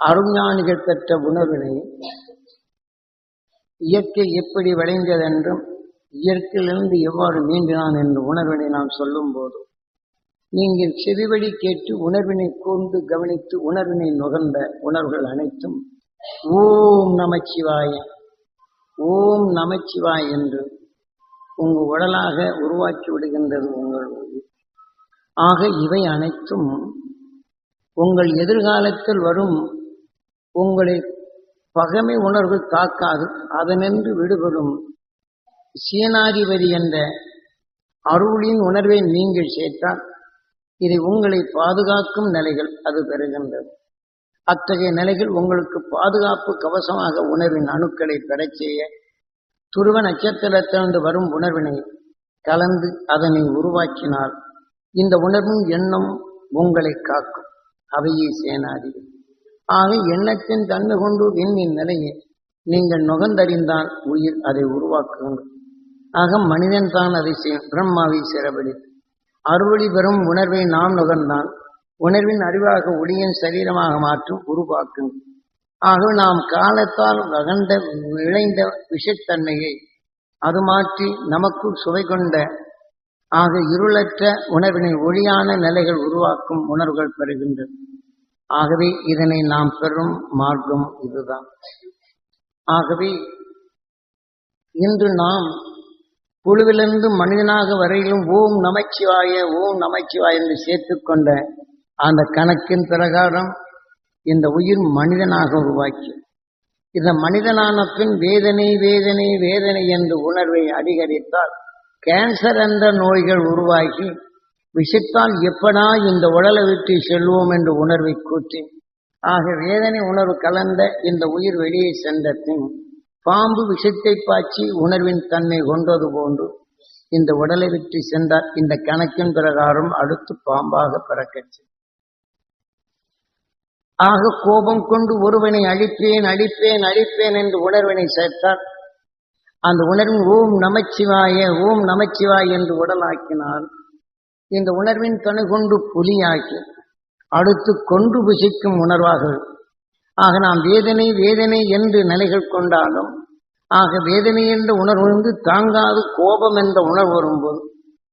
அருஞானிகள் பெற்ற உணர்வினை இயற்கை எப்படி விளைந்ததென்றும் இயற்கையிலிருந்து எவ்வாறு மீண்டினான் என்ற உணர்வினை நாம் சொல்லும் போது நீங்கள் செவிவழி கேட்டு உணர்வினை கூர்ந்து கவனித்து உணர்வினை நுகர்ந்த உணர்வுகள் அனைத்தும் ஓம் நமச்சிவாய ஓம் நமச்சிவாய் என்று உங்கள் உடலாக உருவாக்கி விடுகின்றது உங்கள் ஆக இவை அனைத்தும் உங்கள் எதிர்காலத்தில் வரும் உங்களை பகமை உணர்வு காக்காது அதனின்று விடுபடும். சீனாதிபதி என்ற அருளின் உணர்வை நீங்கள் சேர்த்தால் இதை உங்களை பாதுகாக்கும் நிலைகள் அது பெறுகின்றது. அத்தகைய நிலைகள் உங்களுக்கு பாதுகாப்பு கவசமாக உணர்வின் அணுக்களை பெறச் செய்ய துருவ நட்சத்திரத்திலிருந்து வரும் உணர்வினை கலந்து அதனை உருவாக்கினால் இந்த உணர்வும் எண்ணம் உங்களை காக்கும். அவையே சேனாதிபதி. ஆக எண்ணத்தின் தன்னு கொண்டு விண்ணின் நிலையை நீங்கள் நுகர்ந்தறிந்தால் உயிர் அதை உருவாக்குங்கள். ஆக மனிதன் தான் அதை செய்யும். பிரம்மாவை சிறபடி அறுவழி பெறும் உணர்வை நாம் நுகர்ந்தால் உணர்வின் அறிவாக ஒளியின் சரீரமாக மாற்றும் உருவாக்கும் ஆக நாம் காலத்தால் வகண்ட விளைந்த விஷத்தன்மையை அது மாற்றி நமக்குள் சுவை கொண்ட ஆக இருளற்ற உணர்வினை ஒளியான நிலைகள் உருவாக்கும் உணர்வுகள் பெறுகின்றன. ஆகவே இதனை நாம் பெறும் மார்க்கம் இதுதான். ஆகவே இன்று நாம் புழுவிலிருந்து மனிதனாக வரையிலும் ஓம் நமச்சிவாய ஓம் நமச்சிவாய என்று சேர்த்துக்கொண்ட அந்த கணக்கின் பிரகாரம் இந்த உயிர் மனிதனாக உருவாக்கி இந்த மனிதனான பின் வேதனை வேதனை வேதனை என்று உணர்வை அதிகரித்தால் கேன்சர் என்ற நோய்கள் உருவாகி விஷத்தால் எப்படா இந்த உடலை விட்டு செல்வோம் என்று உணர்வை கூட்டி ஆக வேதனை உணர்வு கலந்த இந்த உயிர் வெளியே சென்ற பின் பாம்பு விஷத்தை பாய்ச்சி உணர்வின் தன்மை கொண்டது போன்று இந்த உடலை விட்டு சென்றால் இந்த கணக்கின் பிரகாரம் அடுத்து பாம்பாக பிறக்கச்சு ஆக கோபம் கொண்டு ஒருவனை அழிப்பேன் அழிப்பேன் அழிப்பேன் என்று உணர்வினை சேர்த்தார். அந்த உணர்வின் ஓம் நமச்சிவாய ஓம் நமச்சிவாய் என்று உடலாக்கினான். இந்த உணர்வின் கணுகொண்டு கொண்டு புலியாக்கி அடுத்து கொண்டு புசிக்கும் உணர்வாகும் ஆக நாம் வேதனை வேதனை என்று நிலைகள் கொண்டாலும் ஆக வேதனை என்ற உணர்வு வந்து தாங்காது கோபம் என்ற உணர்வு வரும்போது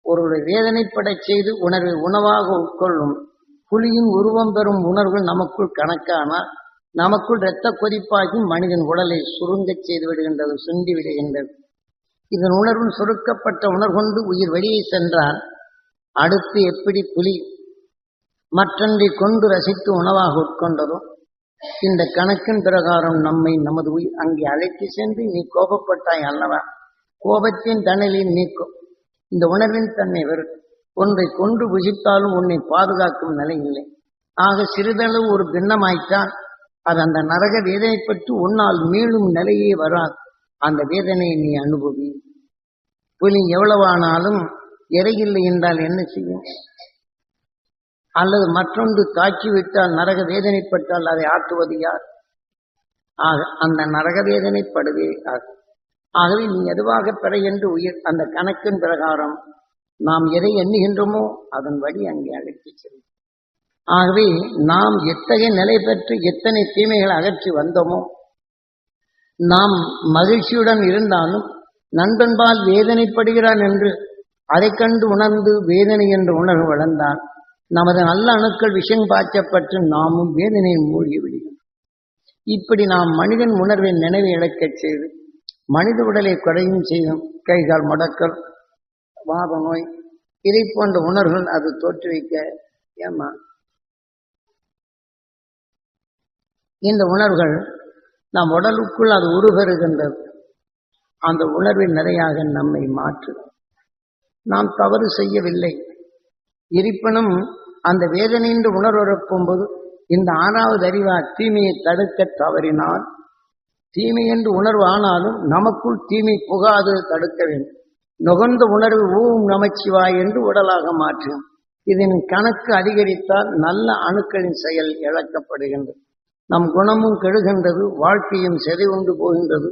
ஒருவரை வேதனைப்படச் செய்து உணர்வை உணவாக உட்கொள்ளும் புலியின் உருவம் பெறும் உணர்வுகள் நமக்குள் கணக்கானால் நமக்குள் இரத்த கொதிப்பாகி மனிதன் உடலை சுருங்கச் செய்து விடுகின்றது சுண்டி விடுகின்றது. இதன் உணர்வும் சுருக்கப்பட்ட உணர்கொண்டு உயிர் வெளியே சென்றால் அடுத்து எப்படி புலி மற்றொன்றை கொண்டு ரசித்து உணவாக உட்கொண்டதோ இந்த கணக்கின் பிரகாரம் நம்மை நமது உயிர் அங்கே அழைத்து சென்று நீ கோபப்பட்டாய் அல்லவா? கோபத்தின் தணலில் நீக்கும் இந்த உணர்வின் தன்மை வெறும். ஒன்றை கொண்டு புசித்தாலும் உன்னை பாதுகாக்கும் நிலை இல்லை. ஆக சிறிதளவு ஒரு பின்னமாய்த்தான். அது அந்த நரக வேதனை பற்றி உன்னால் மீளும் நிலையே வராது. அந்த வேதனையை நீ அனுபவி. புலி எவ்வளவானாலும் இறையில்லை என்றால் என்ன செய்யும்? அல்லது மற்றொன்று தாக்கி விட்டால் நரக வேதனைப்பட்டால் அதை ஆற்றுவது யார்? ஆக அந்த நரக வேதனைப்படுவே ஆகும் ஆகவே நீ எதுவாக பெற என்று உயிர் அந்த கணக்கின் பிரகாரம் நாம் எதை எண்ணுகின்றோமோ அதன் வழி அங்கே அழைத்துச் செல்லும். ஆகவே நாம் எத்தகைய நிலை பெற்று எத்தனை தீமைகளை அகற்றி வந்தோமோ நாம் மகிழ்ச்சியுடன் இருந்தாலும் நண்பன்பால் வேதனைப்படுகிறான் என்று அதை கண்டு உணர்ந்து வேதனை என்ற உணர்வு வளர்ந்தான் நமது நல்ல அணுக்கள் விஷம் பாய்ச்சப்பட்டு நாமும் வேதனையில் மூழ்கி விடுகிறோம். இப்படி நாம் மனிதன் உணர்வை நினைவை இழக்கச் செய்து மனித உடலை குறையும் செய்யும் கைகால் முடக்கல் வாப நோய் இதை போன்ற உணர்வுகள் அது தோற்றுவிக்க ஏமா இந்த உணர்வுகள் நம் உடலுக்குள் அது உருவருகின்றது அந்த உணர்வின் நிறையாக நம்மை மாற்று நாம் தவறு செய்யவில்லை. இருப்பினும் அந்த வேதனை என்று போது இந்த ஆறாவது அறிவா தீமையை தடுக்க தவறினால் தீமை என்று உணர்வு ஆனாலும் நமக்குள் தீமை புகாது தடுக்க வேண்டும். நுகர்ந்த உணர்வு ஊம் நமச்சிவாய் என்று உடலாக மாற்றும். இதன் கணக்கு அதிகரித்தால் நல்ல அணுக்களின் செயல் இழக்கப்படுகின்றது. நம் குணமும் கெடுகின்றது வாழ்க்கையும் செதை உண்டு போகின்றது.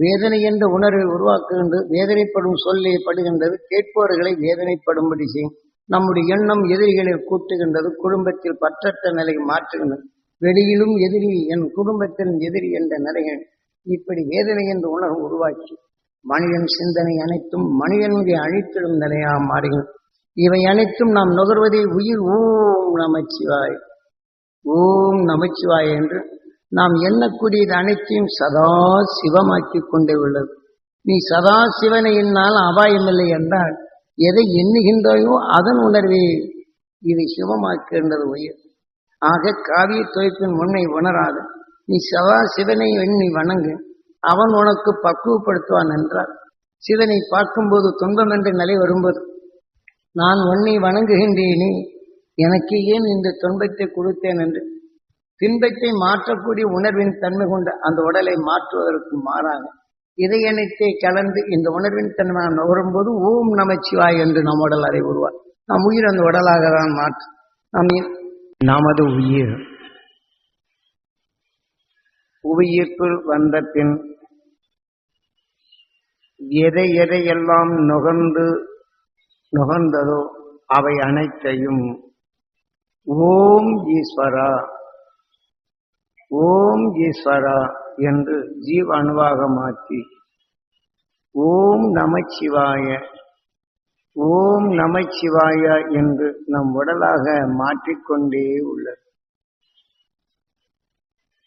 வேதனை என்ற உணர்வை உருவாக்குகின்றது வேதனைப்படும் சொல்லை படுகின்றது கேட்பவர்களை வேதனைப்படும்படி செய்யும். நம்முடைய எண்ணம் எதிரிகளை கூட்டுகின்றது குடும்பத்தில் பற்றற்ற நிலையை மாற்றுகின்றது. வெளியிலும் எதிரி என் குடும்பத்திலும் எதிரி என்ற நிலைகள் இப்படி வேதனை என்ற உணர்வு உருவாக்கி மனிதன் சிந்தனை அனைத்தும் மனிதனுடைய அழித்திடும் நிலையாக மாறுகிறது இவை அனைத்தும் நாம் நுகர்வதை உயிர் ஓம் நமச்சிவாய் ஓம் நமச்சிவாய் என்று நாம் எண்ணக்கூடியது அனைத்தையும் சதா சிவமாக்கி கொண்டே உள்ளது. நீ சதா சிவனை என்னால் அபாயமில்லை என்றால் எதை எண்ணுகின்றாயோ அதன் உணர்வே இதை சிவமாக்குகின்றது உயிர். ஆக காவிய துவைப்பின் முன்னை உணராத நீ சதா சிவனை எண்ணி வணங்கு அவன் உனக்கு பக்குவப்படுத்துவான் என்றார் சிவனை பார்க்கும்போது துன்பம் என்ற நிலை வரும்போது நான் உன்னை வணங்குகின்றேனே எனக்கு ஏன் இந்த துன்பத்தை கொடுத்தேன் என்று துன்பத்தை மாற்றக்கூடிய உணர்வின் தன்மை கொண்ட அந்த உடலை மாற்றுவதற்கு மாறாக இதை அனைத்தை கலந்து இந்த உணர்வின் தன்மை நாம் நுகரும்போது ஓம் நமச்சிவாய் என்று நம் உடல் அதை உருவார் நம் உயிர் அந்த உடலாக தான் மாற்றும் நம் நமது உயிர். உயிர்க்குள் வந்த பின் எதை எதையெல்லாம் நுகர்ந்து நுகர்ந்ததோ அவை அனைத்தையும் ஓம் ஈஸ்வரா ஓம் ஈஸ்வரா என்று ஜீவ அணுவாக மாற்றி ஓம் நமச்சிவாய ஓம் நமச்சிவாய என்று நம் உடலாக மாற்றிக்கொண்டே உள்ளது.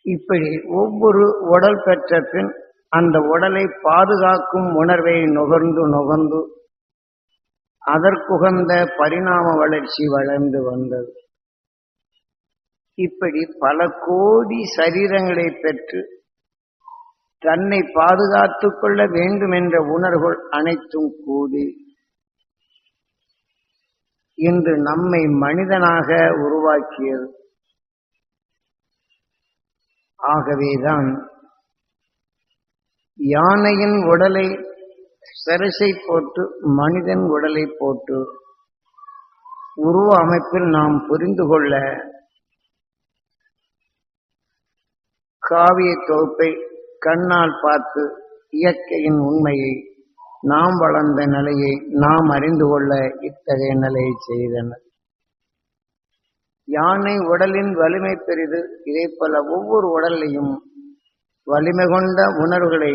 இப்படி ஒவ்வொரு உடல் பெற்ற பின் அந்த உடலை பாதுகாக்கும் உணர்வை நுகர்ந்து நுகர்ந்து அதற்குகந்த பரிணாம வளர்ச்சி வளர்ந்து வந்தது. இப்படி பல கோடி சரீரங்களை பெற்று தன்னை பாதுகாத்துக் கொள்ள வேண்டும் என்ற உணர்வுகள் அனைத்தும் கூடி இன்று நம்மை மனிதனாக உருவாக்கியது. ஆகவேதான் யானையின் உடலை சரசை போட்டு மனிதன் உடலை போட்டு உருவ அமைப்பில் நாம் புரிந்து கொள்ள காவிய தொகுப்பை கண்ணால் பார்த்து இயற்கையின் உண்மையை நாம் வளர்ந்த நிலையை நாம் அறிந்து கொள்ள இத்தகைய நிலையை செய்தனர். யானை உடலின் வலிமை பெரிது இதை போல ஒவ்வொரு உடலையும் வலிமை கொண்ட உணர்வுகளை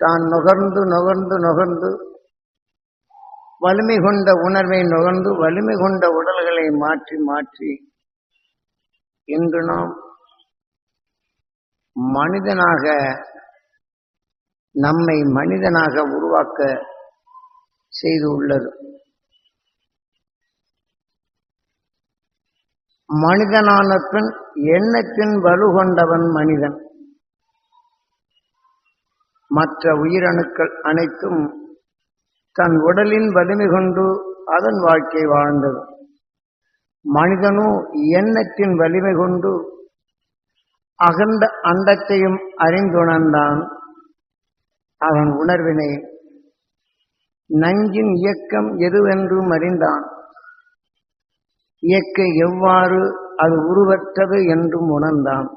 தான் நுகர்ந்து நுகர்ந்து நுகர்ந்து வலிமை கொண்ட உணர்வை நுகர்ந்து வலிமை கொண்ட உடல்களை மாற்றி மாற்றி இன்று நாம் மனிதனாக நம்மை மனிதனாக உருவாக்க செய்து உள்ளது. மனிதனான பின் எண்ணத்தின் வலுகொண்டவன் மனிதன்? மற்ற உயிரணுக்கள் அனைத்தும் தன் உடலின் வலிமை கொண்டு அதன் வாழ்க்கை வாழ்ந்தது. மனிதனோ எண்ணத்தின் வலிமை கொண்டு அகண்ட அண்டத்தையும் அறிந்துணர்ந்தான் அவன் உணர்வினை. நஞ்சின் இயக்கம் எதுவென்றும் அறிந்தான். இயக்க எவ்வாறு அது உருவற்றது என்றும் உணர்ந்தான்.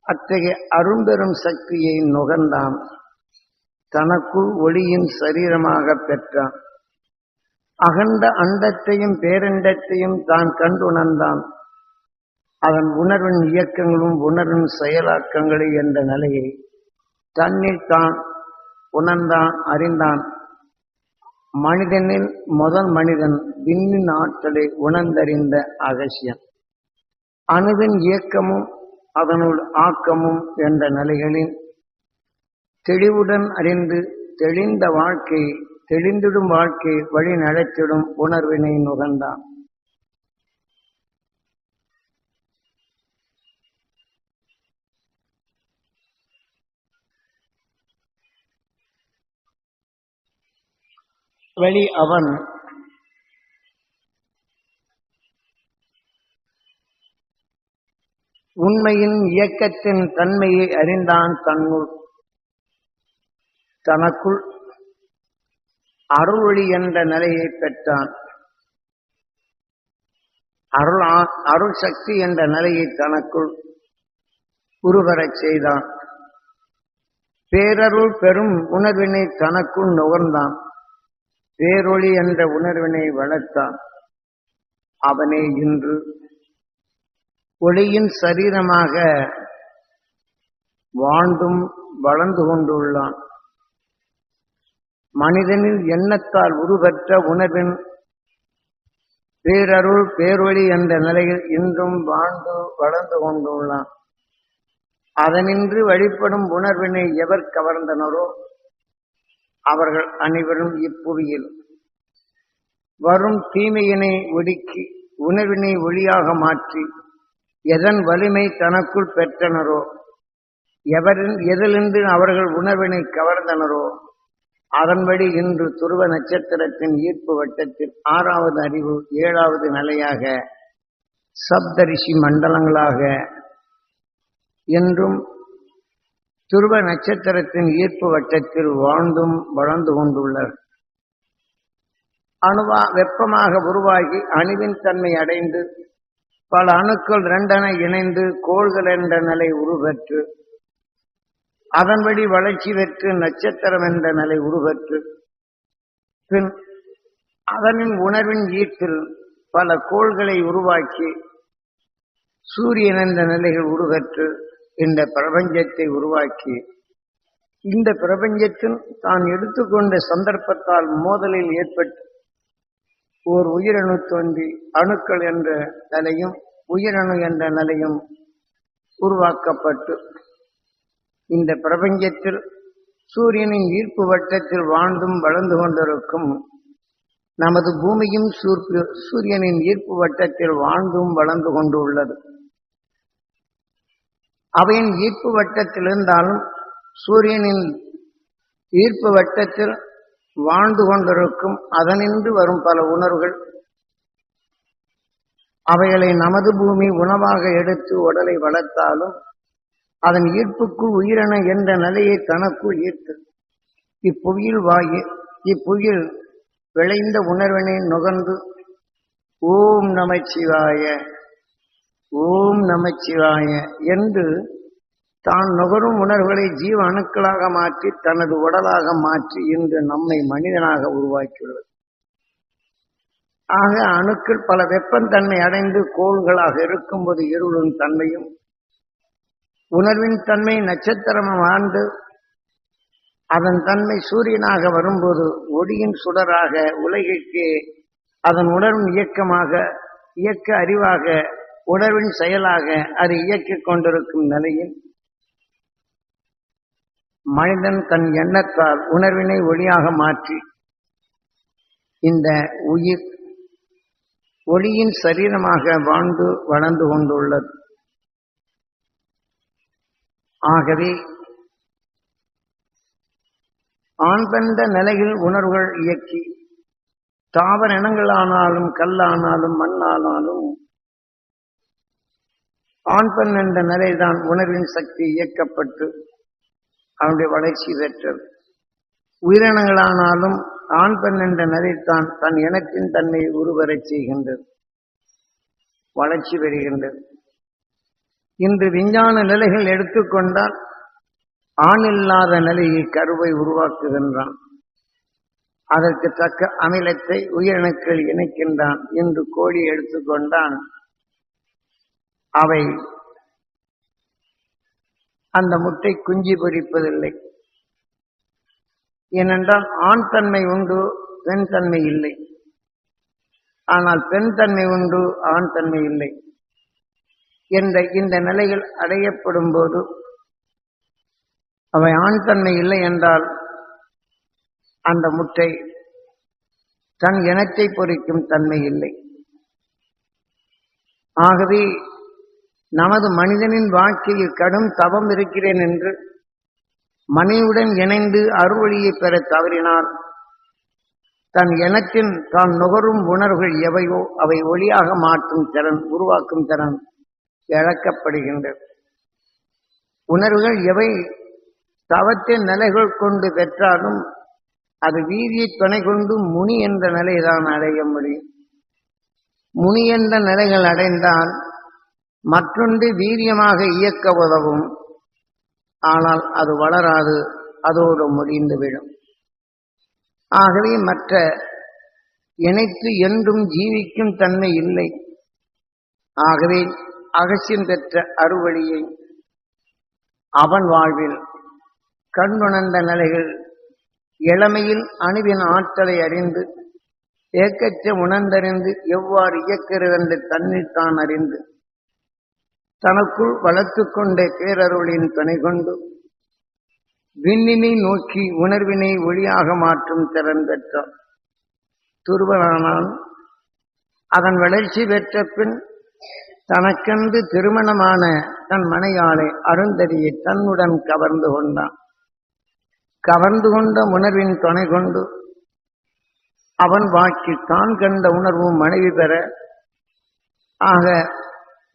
அத்தகைய அரும்பெரும் சக்தியை நுகர்ந்தான். தனக்குள் ஒளியின் சரீரமாக பெற்றான். அகண்ட அண்டத்தையும் பேரண்டத்தையும் தான் கண்டுணர்ந்தான். அதன் உணர்வின் இயக்கங்களும் உணர்வின் செயலாக்கங்களை என்ற நிலையை தன்னில் தான் உணர்ந்தான் அறிந்தான். மனிதனில் முதல் மனிதன் விண்ணின் ஆற்றலை உணர்ந்தறிந்த அகசியம் அணுவின் இயக்கமும் அதனுள் ஆக்கமும் என்ற நிலைகளில் தெளிவுடன் அறிந்து தெளிந்த வாழ்க்கை தெளிந்திடும் வாழ்க்கை வழி நடத்திடும் உணர்வினை நுகர்ந்தான். வழி அவன். உண்மையின் இயக்கத்தின் தன்மையை அறிந்தான் தன்னுள் தனக்குள் அருளொளி என்ற நிலையை பெற்றான். அருள் அருள் சக்தி என்ற நிலையை தனக்குள் உருவரச் செய்தான். பேரருள் பெரும் உணர்வினை தனக்குள் நுகர்ந்தான். பேரொளி என்ற உணர்வினை வளர்த்தான். அவனே இன்று ஒளியின் சரீரமாக வாழ்ந்தும் வளர்ந்து கொண்டுள்ளான். மனிதனின் எண்ணத்தால் உருவற்ற உணர்வின் பேரருள் பேரொளி என்ற நிலையில் இன்றும் வாழ்ந்து வளர்ந்து கொண்டுள்ளான். அதனின்று வழிபடும் உணர்வினை எவர் கவர்ந்தனரோ அவர்கள் அனைவரும் இப்புவியில் வரும் தீமையினை ஒடுக்கி உணவினை ஒளியாக மாற்றி எதன் வலிமை தனக்குள் பெற்றனரோ எவரின் எதிலிருந்து அவர்கள் உணவினை கவர்ந்தனரோ அதன்படி இன்று துருவ நட்சத்திரத்தின் ஈர்ப்பு வட்டத்தில் ஆறாவது அறிவு ஏழாவது நிலையாக சப்தரிஷி மண்டலங்களாக என்றும் துருவ நட்சத்திரத்தின் ஈர்ப்பு வட்டத்தில் வாழ்ந்தும் வளர்ந்து கொண்டுள்ளனர் அணுவா வெப்பமாக உருவாகி அணுவின் தன்மை அடைந்து பல அணுக்கள் இரண்டன இணைந்து கோள்கள் என்ற நிலை உருவெற்று அதன்படி வளர்ச்சி பெற்று நட்சத்திரம் என்ற நிலை உருவற்று பின் அதனின் உணர்வின் ஈர்ப்பில் பல கோள்களை உருவாக்கி சூரியன் என்ற நிலைகள் உருவற்று இந்த பிரபஞ்சத்தை உருவாக்கி இந்த பிரபஞ்சத்தில் தான் எடுத்துக்கொண்ட சந்தர்ப்பத்தால் மோதலில் ஏற்பட்டு ஓர் உயிரணு தோன்றி அணுக்கள் என்ற நிலையும் உயிரணு என்ற நிலையும் உருவாக்கப்பட்டு இந்த பிரபஞ்சத்தில் சூரியனின் ஈர்ப்பு வட்டத்தில் வாழ்ந்தும் வளர்ந்து கொண்டிருக்கும் நமது பூமியும் சூர்ப்பு சூரியனின் ஈர்ப்பு வட்டத்தில் வாழ்ந்தும் வளர்ந்து கொண்டு உள்ளது அவையின் ஈர்ப்பு வட்டத்தில் இருந்தாலும் சூரியனின் ஈர்ப்பு வட்டத்தில் வாழ்ந்து கொண்டிருக்கும் அதனின்று வரும் பல உணர்வுகள். அவைகளை நமது பூமி உணவாக எடுத்து உடலை வளர்த்தாலும் அதன் ஈர்ப்புக்கு உயிரென என்ற நிலையை தனக்குள் ஈர்த்து இப்புவியில் வாயு இப்புயில் விளைந்த உணர்வினை நுகர்ந்து ஓம் நமச்சிவாய. ஓம் நமச்சிவாய என்று தான் நுகரும் உணர்வுகளை ஜீவ அணுக்களாக மாற்றி தனது உடலாக மாற்றி இன்று நம்மை மனிதனாக உருவாக்கியுள்ளது. ஆக அணுக்கள் பல வெப்பந்தன்மை அடைந்து கோள்களாக இருக்கும்போது இருளும் தன்மையும் உணர்வின் தன்மை நட்சத்திரமும் ஆண்டு அதன் தன்மை சூரியனாக வரும்போது ஒளியின் சுடராக உலகிற்கு அதன் உணர்வின் இயக்கமாக இயக்க அறிவாக உணர்வின் செயலாக அது இயக்கிக் கொண்டிருக்கும் நிலையில் மனிதன் தன் எண்ணத்தால் உணர்வினை ஒளியாக மாற்றி இந்த உயிர் ஒளியின் சரீரமாக வாழ்ந்து வளர்ந்து கொண்டுள்ளது. ஆகவே ஆண் நிலையில் உணர்வுகள் இயக்கி தாவர இனங்களானாலும் கல்லானாலும் மண்ணானாலும் ஆண் பெண் என்ற நிலைதான் உணர்வின் சக்தி இயக்கப்பட்டு அவனுடைய வளர்ச்சி பெற்றது. உயிரினங்களானாலும் ஆண் பெண் என்ற நிலைத்தான் தன் இனத்தின் தன்மையை உருவரச் செய்கின்றது வளர்ச்சி பெறுகின்றது. இன்று விஞ்ஞான நிலைகள் எடுத்துக்கொண்டால் ஆண் இல்லாத நிலையை கருவை உருவாக்குகின்றான். அதற்கு தக்க அமிலத்தை உயிரணுக்கள் இணைக்கின்றான் என்று கோழி எடுத்துக்கொண்டான் அவை அந்த முட்டை குஞ்சு பொரிப்பதில்லை ஏனென்றால் ஆண் தன்மை உண்டு பெண் தன்மை இல்லை. ஆனால் பெண் தன்மை உண்டு ஆண் தன்மை இல்லை. என்ற இந்த நிலைகள் அடையப்படும் போது அவை ஆண் தன்மை இல்லை என்றால் அந்த முட்டை தன் இனத்தை பொறிக்கும் தன்மை இல்லை. ஆகவே நமது மனிதனின் வாழ்க்கையில் கடும் தவம் இருக்கிறேன் என்று மனைவுடன் இணைந்து அறுவழியை பெற தவறினால் தன் எனக்கின் தான் நுகரும் உணர்வுகள் எவையோ அவை ஒளியாக மாற்றும் திறன் உருவாக்கும் திறன் இழக்கப்படுகின்றது உணர்வுகள் எவை? தவத்தின் நிலைகள் கொண்டு பெற்றாலும் அது வீதியை துணை கொண்டு முனி என்ற நிலைதான் அடைய முடியும். முனி என்ற நிலைகள் அடைந்தால் மற்றொன்று வீரியமாக இயக்க உதவும். ஆனால் அது வளராது அதோடு முடிந்து விடும். ஆகவே மற்ற இணைத்து என்றும் ஜீவிக்கும் தன்மை இல்லை. ஆகவே அகசியம் பெற்ற அறுவழியை அவன் வாழ்வில் கண்ணுணர்ந்த நிலைகள் இளமையில் அணுவின் ஆற்றலை அறிந்து ஏக்கச்ச உணர்ந்தறிந்து எவ்வாறு இயக்கிறது என்று தன்னைத்தான் அறிந்து தனக்குள் வளர்த்து கொண்ட பேரருளின் துணை கொண்டு விண்ணினை நோக்கி உணர்வினை ஒளியாக மாற்றும் திறன் பெற்றான். துருவனானான். அதன் வளர்ச்சி பெற்ற பின் தனக்கென்று திருமணமான தன் மனையாளை அருந்ததியை தன்னுடன் கவர்ந்து கொண்டான். கவர்ந்து கொண்ட உணர்வின் துணை கொண்டு அவன் வாக்கி தான் கண்ட உணர்வும் மனைவி பெற. ஆக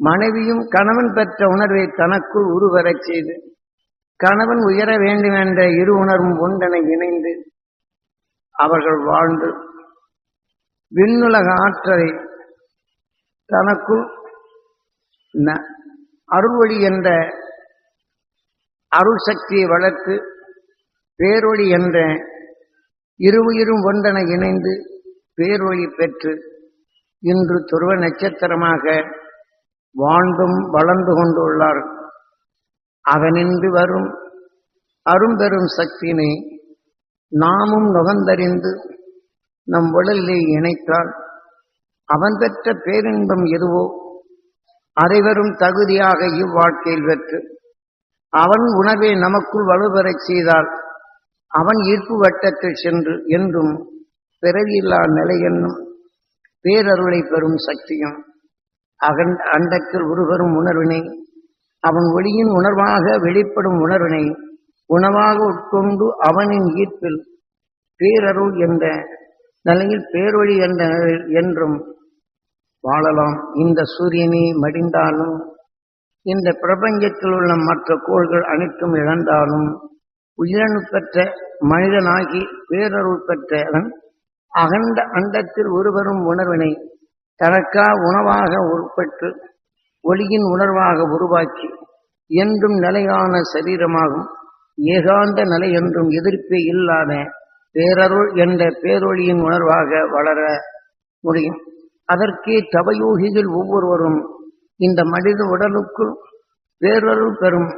மனைவியும் கணவன் பெற்ற உணர்வை தனக்குள் உருவரச் செய்து கணவன் உயர வேண்டும் என்ற இரு உணர்வும் ஒன்றென இணைந்து அவர்கள் வாழ்ந்து விண்ணுலக ஆற்றலை தனக்குள் ந- அருள்வழி என்ற அருள் சக்தியை வளர்த்து பேரொழி என்ற இருவுயிரும் ஒன்றென இணைந்து பேரொழி பெற்று இன்று துருவ நட்சத்திரமாக வாழ்ந்தும் வளர்ந்து கொண்டுள்ளார். அவனின்று வரும் அரும்பெரும் சக்தியினை நாமும் நுகர்ந்தறிந்து நம் உடலிலே இணைத்தால் அவன் பெற்ற பேரின்பம் எதுவோ அனைவரும் தகுதியாக இவ்வாழ்க்கையில் பெற்று அவன் உணவை நமக்குள் வலுப்பெறச் செய்தால் அவன் ஈர்ப்பு வட்டத்தில் சென்று என்றும் பிறவியில்லா நிலை என்னும் பேரருளை பெறும் சக்தியும் அகண்ட அண்டத்தில் உருவரும் உணர்வினை. அவன் ஒளியின் உணர்வாக வெளிப்படும் உணர்வினை. உணவாக உட்கொண்டு அவனின் ஈர்ப்பில் பேரருள் என்ற நிலையில் பேரொழி என்ற என்றும் வாழலாம். இந்த சூரியனை மடிந்தாலும் இந்த பிரபஞ்சத்தில் உள்ள மற்ற கோள்கள் அனைத்தும் இழந்தாலும் உயிரணு பெற்ற மனிதனாகி பேரருள் பெற்றவன் அகண்ட அண்டத்தில் ஒருவரும் உணர்வினை. தனக்கா உணவாக உட்பட்டு ஒளியின் உணர்வாக உருவாக்கி என்றும் நிலையான சரீரமாகும். ஏகாந்த நிலை என்றும் எதிர்ப்பே இல்லாத பேரருள் என்ற பேரொழியின் உணர்வாக வளர முடியும். அதற்கே தவயோகிகள் ஒவ்வொருவரும் இந்த மனித உடலுக்குள் பேரருள் பெறும்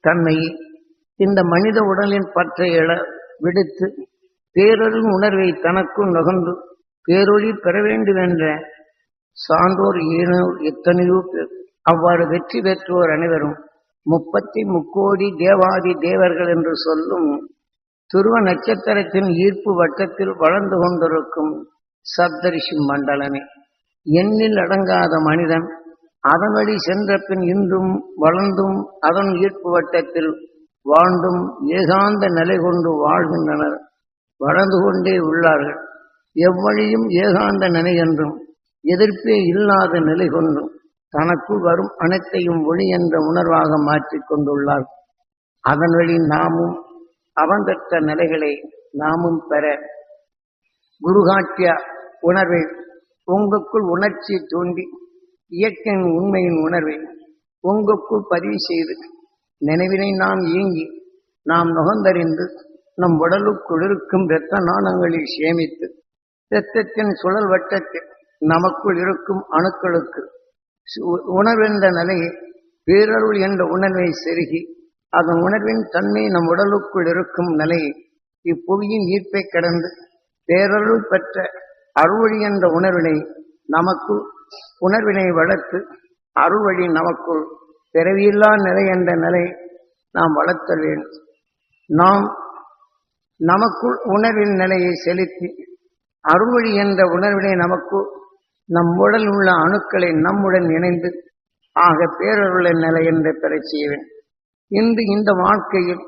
தன்மையை இந்த மனித உடலின் பற்றை எழ விடுத்து பேரருள் உணர்வை தனக்குள் நகர்ந்து பேரொழி பெற வேண்டும் என்ற சான்றோர் ஏனோ எத்தனையோ பேர். அவ்வாறு வெற்றி பெற்றோர் அனைவரும் முப்பத்தி முக்கோடி தேவாதி தேவர்கள் என்று சொல்லும் துருவ நட்சத்திரத்தின் ஈர்ப்பு வட்டத்தில் வளர்ந்து கொண்டிருக்கும் சப்தரிஷி மண்டலமே. எண்ணில் அடங்காத மனிதன் அதன் வழி சென்ற பின் இன்றும் வளர்ந்தும் அதன் ஈர்ப்பு வட்டத்தில் வாழ்ந்தும் ஏகாந்த நிலை கொண்டு வாழ்கின்றனர் வளர்ந்து கொண்டே உள்ளார்கள். எவ்வழியும் ஏகாந்த நிலை என்றும் எதிர்ப்பே இல்லாத நிலை கொண்டும் தனக்குள் வரும் அனைத்தையும் ஒளி என்ற உணர்வாக மாற்றிக் கொண்டுள்ளார். அதன் வழி நாமும் அவந்தற்ற நிலைகளை நாமும் பெற குருகாட்டிய உணர்வை உங்களுக்குள் உணர்ச்சி தூண்டி இயற்கையின் உண்மையின் உணர்வை உங்களுக்குள் பதிவு செய்து நினைவினை நாம் இயங்கி நாம் நுகர்ந்தறிந்து நம் உடலுக்குள் இருக்கும் இரத்த நாணங்களில் சேமித்து இரத்தத்தின் சுழல் வட்டத்தில் நமக்குள் இருக்கும் அணுக்களுக்கு. உணர்வென்ற நிலை பேரருள் என்ற உணர்வை செருகி அதன் உணர்வின் தன்மை நம் உடலுக்குள் இருக்கும் நிலையை இப்புவியின் ஈர்ப்பை கடந்து பேரருள் பெற்ற அருள்வழி என்ற உணர்வினை நமக்குள் உணர்வினை வளர்த்து அருள்வழி நமக்குள் பிறவியில்லா நிலை என்ற நிலை நாம் வளர்த்த வேண்டும். நாம் நமக்குள் உணர்வின் நிலையை செலுத்தி அருள்வழி என்ற உணர்வினை நமக்கு நம் உடல் உள்ள அணுக்களை நம்முடன் இணைந்து ஆக பேரருளின் நிலை என்று பெறச் செய்வேன். இன்று இந்த வாழ்க்கையில்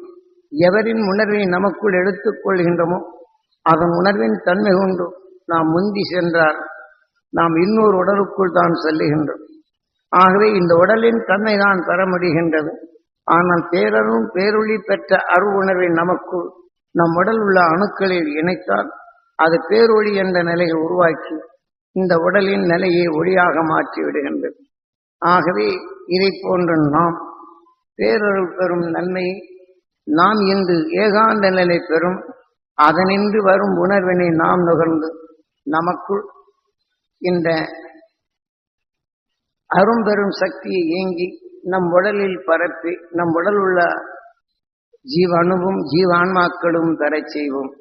எவரின் உணர்வை நமக்குள் எடுத்துக் கொள்கின்றோமோ அதன் உணர்வின் தன்மை கொண்டு நாம் முந்தி சென்றார் நாம் இன்னொரு உடலுக்குள் தான் செல்லுகின்றோம். ஆகவே இந்த உடலின் தன்மை தான் பெற முடிகின்றது. ஆனால் பேரரும் பேரொளி பெற்ற அரு உணர்வை நமக்குள் நம் உடல் உள்ள அணுக்களில் இணைத்தால் அது பேரொளி என்ற நிலையை உருவாக்கி இந்த உடலின் நிலையை ஒளியாக மாற்றி விடுகின்றது. ஆகவே இதை போன்ற நாம் பேரருள் பெறும் நன்மையை நாம் இன்று ஏகாந்த நிலை பெறும் அதனின்று வரும் உணர்வினை நாம் நுகர்ந்து நமக்குள் இந்த அரும்பெரும் சக்தியை இயங்கி நம் உடலில் பரப்பி நம் உடல் உள்ள ஜீவாணுவும் ஜீவான்மாக்களும் பெறச் செய்வோம்.